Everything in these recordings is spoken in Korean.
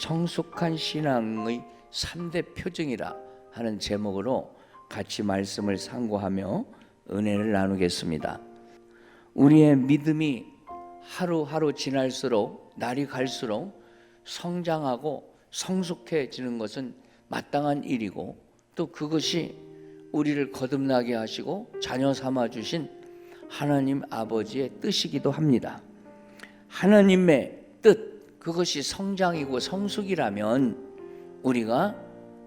성숙한 신앙의 3대 표징이라 하는 제목으로 같이 말씀을 상고하며 은혜를 나누겠습니다. 우리의 믿음이 하루하루 지날수록 날이 갈수록 성장하고 성숙해지는 것은 마땅한 일이고 또 그것이 우리를 거듭나게 하시고 자녀 삼아 주신 하나님 아버지의 뜻이기도 합니다. 하나님의 뜻 그것이 성장이고 성숙이라면 우리가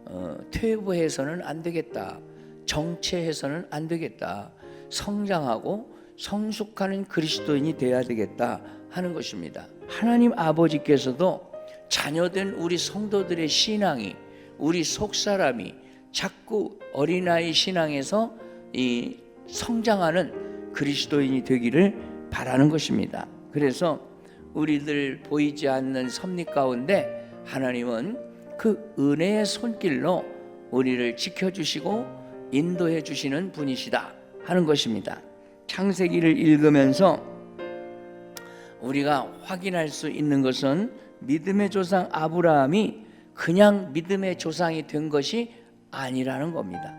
어, 퇴보해서는 안 되겠다. 정체해서는 안 되겠다. 성장하고 성숙하는 그리스도인이 되어야 되겠다 하는 것입니다. 하나님 아버지께서도 자녀된 우리 성도들의 신앙이 우리 속 사람이 자꾸 어린아이 신앙에서 이 성장하는 그리스도인이 되기를 바라는 것입니다. 그래서 우리들 보이지 않는 섭리 가운데 하나님은 그 은혜의 손길로 우리를 지켜주시고 인도해 주시는 분이시다 하는 것입니다. 창세기를 읽으면서 우리가 확인할 수 있는 것은 믿음의 조상 아브라함이 그냥 믿음의 조상이 된 것이 아니라는 겁니다.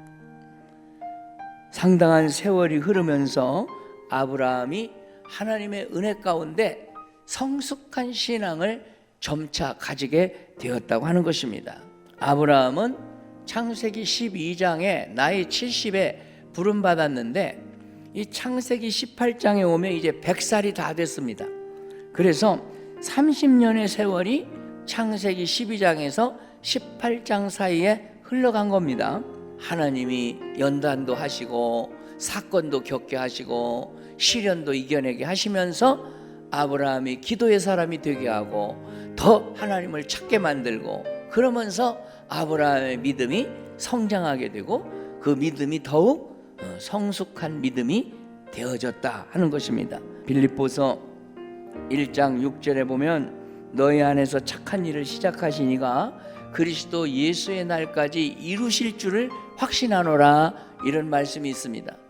상당한 세월이 흐르면서 아브라함이 하나님의 은혜 가운데 성숙한 신앙을 점차 가지게 되었다고 하는 것입니다. 아브라함은 창세기 12장에 나이 70에 부름 받았는데 이 창세기 18장에 오면 이제 100살이 다 됐습니다. 그래서 30년의 세월이 창세기 12장에서 18장 사이에 흘러간 겁니다. 하나님이 연단도 하시고 사건도 겪게 하시고 시련도 이겨내게 하시면서 아브라함이 기도의 사람이 되게 하고 더 하나님을 찾게 만들고 그러면서 아브라함의 믿음이 성장하게 되고 그 믿음이 더욱 어, 성숙한 믿음이 되어졌다 하는 것입니다. 빌립보서 1장 6절에 보면 너희 안에서 착한 일을 시작하시니가 그리스도 예수의 날까지 이루실 줄을 확신하노라 이런 말씀이 있습니다.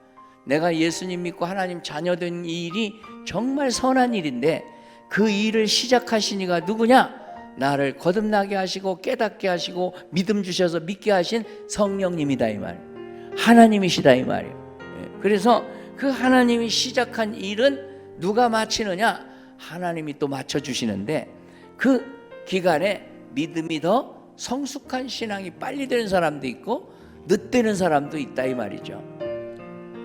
내가 예수님 믿고 하나님 자녀된 이 일이 정말 선한 일인데 그 일을 시작하시니가 누구냐? 나를 거듭나게 하시고 깨닫게 하시고 믿음 주셔서 믿게 하신 성령님이다 이 말. 하나님이시다 이 말이에요. 예, 그래서 그 하나님이 시작한 일은 누가 마치느냐? 하나님이 또 맞춰 주시는데 그 기간에 믿음이 더 성숙한 신앙이 빨리 되는 사람도 있고 늦되는 사람도 있다 이 말이죠.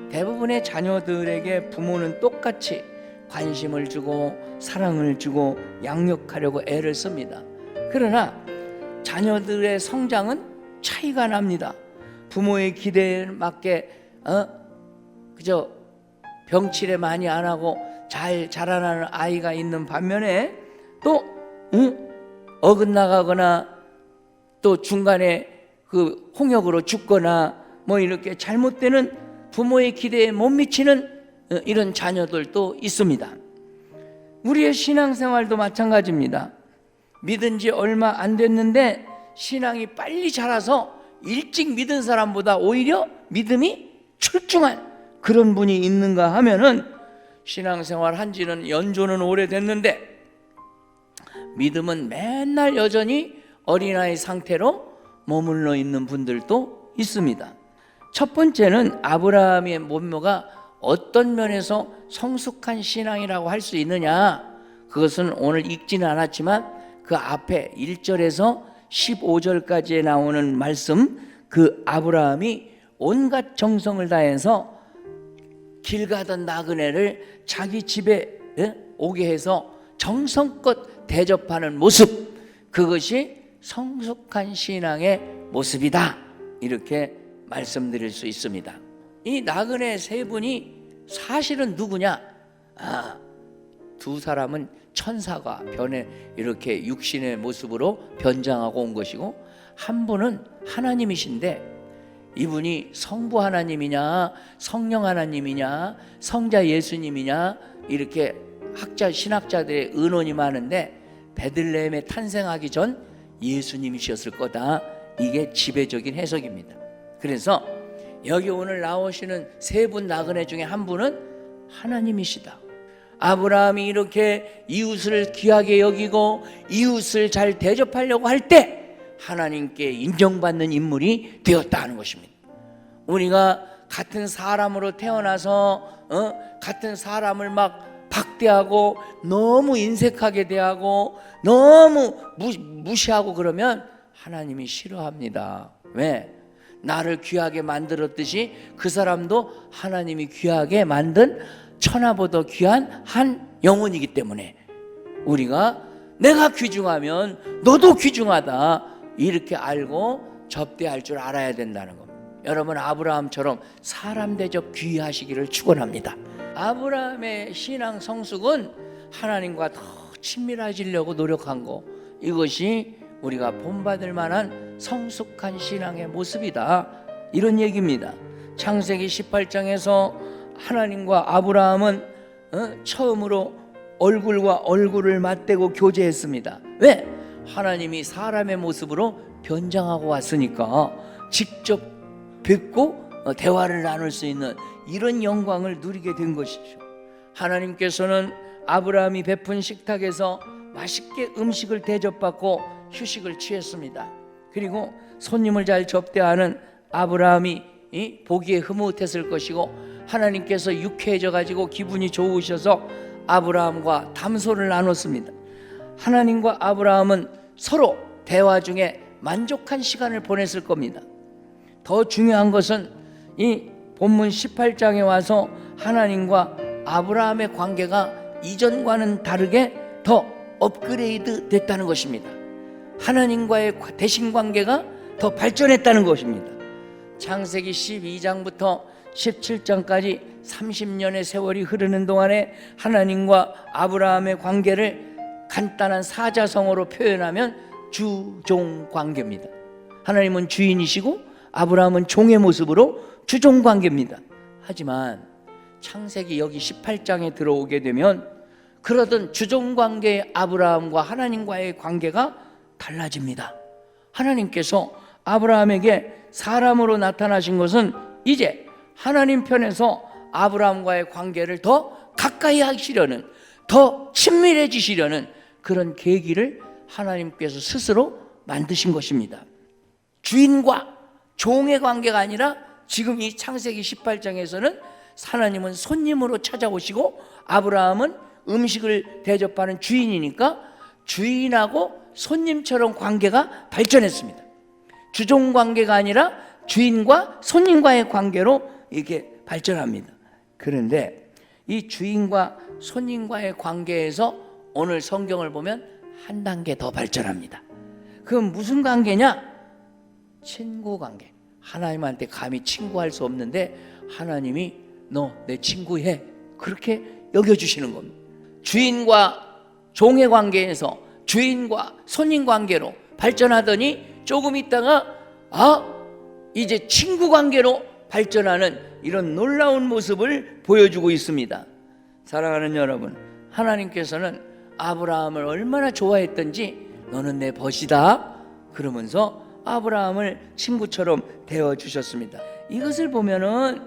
대부분의 자녀들에게 부모는 똑같이 관심을 주고 사랑을 주고 양육하려고 애를 씁니다. 그러나 자녀들의 성장은 차이가 납니다. 부모의 기대에 맞게 어 그저 병치레 많이 안 하고 잘 자라나는 아이가 있는 반면에 또 응? 어긋나가거나 또 중간에 그 홍역으로 죽거나 뭐 이렇게 잘못되는 부모의 기대에 못 미치는 어, 이런 자녀들도 있습니다. 우리의 신앙생활도 마찬가지입니다. 믿은 지 얼마 안 됐는데 신앙이 빨리 자라서 일찍 믿은 사람보다 오히려 믿음이 출중한 그런 분이 있는가 하면은 신앙생활 한 지는 연조는 오래됐는데 믿음은 맨날 여전히 어린아이 상태로 머물러 있는 분들도 있습니다. 첫 번째는 아브라함의 몸묘가 어떤 면에서 성숙한 신앙이라고 할 수 있느냐? 그것은 오늘 읽지는 않았지만 그 앞에 1절에서 15절까지에 나오는 말씀 그 아브라함이 온갖 정성을 다해서 길 가던 나그네를 자기 집에 예? 오게 해서 정성껏 대접하는 모습 그것이 성숙한 신앙의 모습이다 이렇게 말씀드릴 수 있습니다. 이 나그네 세 분이 사실은 누구냐? 아, 두 사람은 천사가 변해 이렇게 육신의 모습으로 변장하고 온 것이고 한 분은 하나님이신데 이분이 성부 하나님이냐 성령 하나님이냐 성자 예수님이냐 이렇게 학자 신학자들의 의논이 많은데 베들레헴에 탄생하기 전 예수님이셨을 거다 이게 지배적인 해석입니다. 그래서 여기 오늘 나오시는 세 분 나그네 중에 한 분은 하나님이시다. 아브라함이 이렇게 이웃을 귀하게 여기고 이웃을 잘 대접하려고 할 때 하나님께 인정받는 인물이 되었다 하는 것입니다. 우리가 같은 사람으로 태어나서 어? 같은 사람을 막 박대하고 너무 인색하게 대하고 너무 무, 무시하고 그러면 하나님이 싫어합니다. 왜? 나를 귀하게 만들었듯이 그 사람도 하나님이 귀하게 만든 천하보다 귀한 한 영혼이기 때문에 우리가 내가 귀중하면 너도 귀중하다 이렇게 알고 접대할 줄 알아야 된다는 겁니다. 여러분 아브라함처럼 사람 대접 귀하시기를 축원합니다. 아브라함의 신앙 성숙은 하나님과 더 친밀해지려고 노력한 거 이것이 우리가 본받을 만한 성숙한 신앙의 모습이다 이런 얘기입니다. 창세기 18장에서 하나님과 아브라함은 어? 처음으로 얼굴과 얼굴을 맞대고 교제했습니다. 왜? 하나님이 사람의 모습으로 변장하고 왔으니까 직접 뵙고 어, 대화를 나눌 수 있는 이런 영광을 누리게 된 것이죠. 하나님께서는 아브라함이 베푼 식탁에서 맛있게 음식을 대접받고 휴식을 취했습니다. 그리고 손님을 잘 접대하는 아브라함이 이, 보기에 흐뭇했을 것이고 하나님께서 유쾌해져 가지고 기분이 좋으셔서 아브라함과 담소를 나눴습니다. 하나님과 아브라함은 서로 대화 중에 만족한 시간을 보냈을 겁니다. 더 중요한 것은 이 본문 18장에 와서 하나님과 아브라함의 관계가 이전과는 다르게 더 업그레이드 됐다는 것입니다. 하나님과의 대신 관계가 더 발전했다는 것입니다. 창세기 12장부터 17장까지 30년의 세월이 흐르는 동안에 하나님과 아브라함의 관계를 간단한 사자성어로 표현하면 주종 관계입니다. 하나님은 주인이시고 아브라함은 종의 모습으로 주종 관계입니다. 하지만 창세기 여기 18장에 들어오게 되면 그러던 주종 관계의 아브라함과 하나님과의 관계가 달라집니다. 하나님께서 아브라함에게 사람으로 나타나신 것은 이제 하나님 편에서 아브라함과의 관계를 더 가까이 하시려는 더 친밀해지시려는 그런 계기를 하나님께서 스스로 만드신 것입니다. 주인과 종의 관계가 아니라 지금 이 창세기 18장에서는 하나님은 손님으로 찾아오시고 아브라함은 음식을 대접하는 주인이니까 주인하고 손님처럼 관계가 발전했습니다. 주종 관계가 아니라 주인과 손님과의 관계로 이렇게 발전합니다. 그런데 이 주인과 손님과의 관계에서 오늘 성경을 보면 한 단계 더 발전합니다. 그건 무슨 관계냐? 친구 관계. 하나님한테 감히 친구할 수 없는데 하나님이 너 내 친구해. 그렇게 여겨주시는 겁니다. 주인과 종의 관계에서 주인과 손님 관계로 발전하더니 조금 있다가 아 이제 친구 관계로 발전하는 이런 놀라운 모습을 보여주고 있습니다. 사랑하는 여러분, 하나님께서는 아브라함을 얼마나 좋아했던지 너는 내 벗이다 그러면서 아브라함을 친구처럼 대어 주셨습니다. 이것을 보면은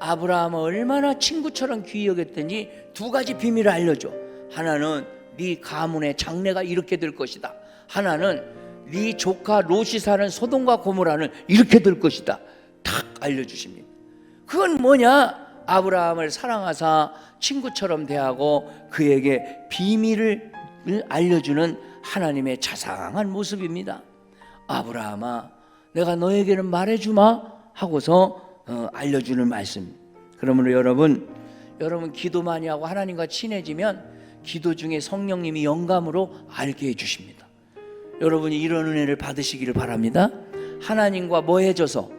아브라함을 얼마나 친구처럼 귀히 여겼든지 두 가지 비밀을 알려줘. 하나는 네 가문의 장래가 이렇게 될 것이다. 하나는 네 조카 롯이 사는 소돔과 고모라는 이렇게 될 것이다. 탁 알려주십니다. 그건 뭐냐? 아브라함을 사랑하사 친구처럼 대하고 그에게 비밀을 알려주는 하나님의 자상한 모습입니다. 아브라함아, 내가 너에게는 말해주마 하고서 어, 알려주는 말씀. 그러므로 여러분, 여러분 기도 많이 하고 하나님과 친해지면 기도 중에 성령님이 영감으로 알게 해주십니다. 여러분이 이런 은혜를 받으시기를 바랍니다. 하나님과 뭐해져서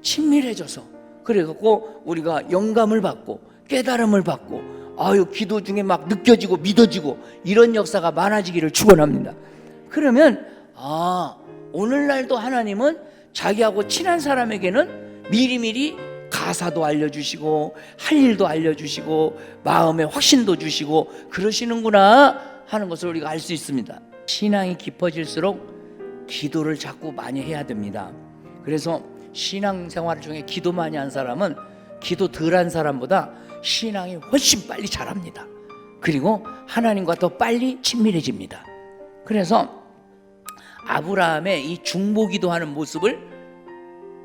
친밀해져서 그래갖고 우리가 영감을 받고 깨달음을 받고 아유 기도 중에 막 느껴지고 믿어지고 이런 역사가 많아지기를 축원합니다. 그러면 아 오늘날도 하나님은 자기하고 친한 사람에게는 미리미리 가사도 알려주시고 할 일도 알려주시고 마음의 확신도 주시고 그러시는구나 하는 것을 우리가 알 수 있습니다. 신앙이 깊어질수록 기도를 자꾸 많이 해야 됩니다. 그래서 신앙생활 중에 기도 많이 한 사람은 기도 덜 한 사람보다 신앙이 훨씬 빨리 자랍니다. 그리고 하나님과 더 빨리 친밀해집니다. 그래서 아브라함의 이 중보기도 하는 모습을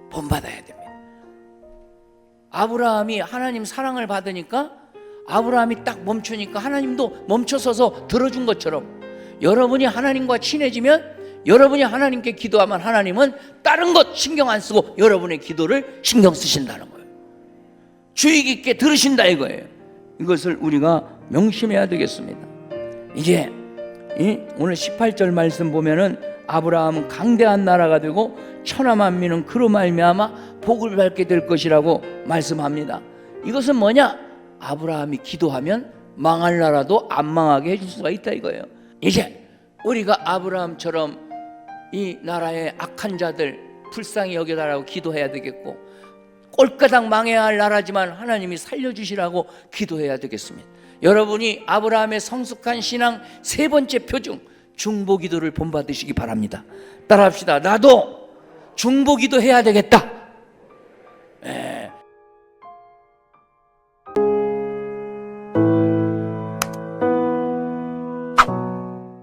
본받아야 됩니다. 아브라함이 하나님 사랑을 받으니까 아브라함이 딱 멈추니까 하나님도 멈춰서서 들어준 것처럼 여러분이 하나님과 친해지면 여러분이 하나님께 기도하면 하나님은 다른 것 신경 안 쓰고 여러분의 기도를 신경 쓰신다는 거예요. 주의 깊게 들으신다 이거예요. 이것을 우리가 명심해야 되겠습니다. 이제 이 오늘 18절 말씀 보면은 아브라함은 강대한 나라가 되고 천하 만민은 그로 말미암아 복을 받게 될 것이라고 말씀합니다. 이것은 뭐냐? 아브라함이 기도하면 망할 나라도 안 망하게 해줄 수가 있다 이거예요. 이제 우리가 아브라함처럼 이 나라의 악한 자들 불쌍히 여겨달라고 기도해야 되겠고 꼴까닥 망해야 할 나라지만 하나님이 살려주시라고 기도해야 되겠습니다. 여러분이 아브라함의 성숙한 신앙 세 번째 표중 중보 기도를 본받으시기 바랍니다. 따라합시다. 나도 중보 기도 해야 되겠다.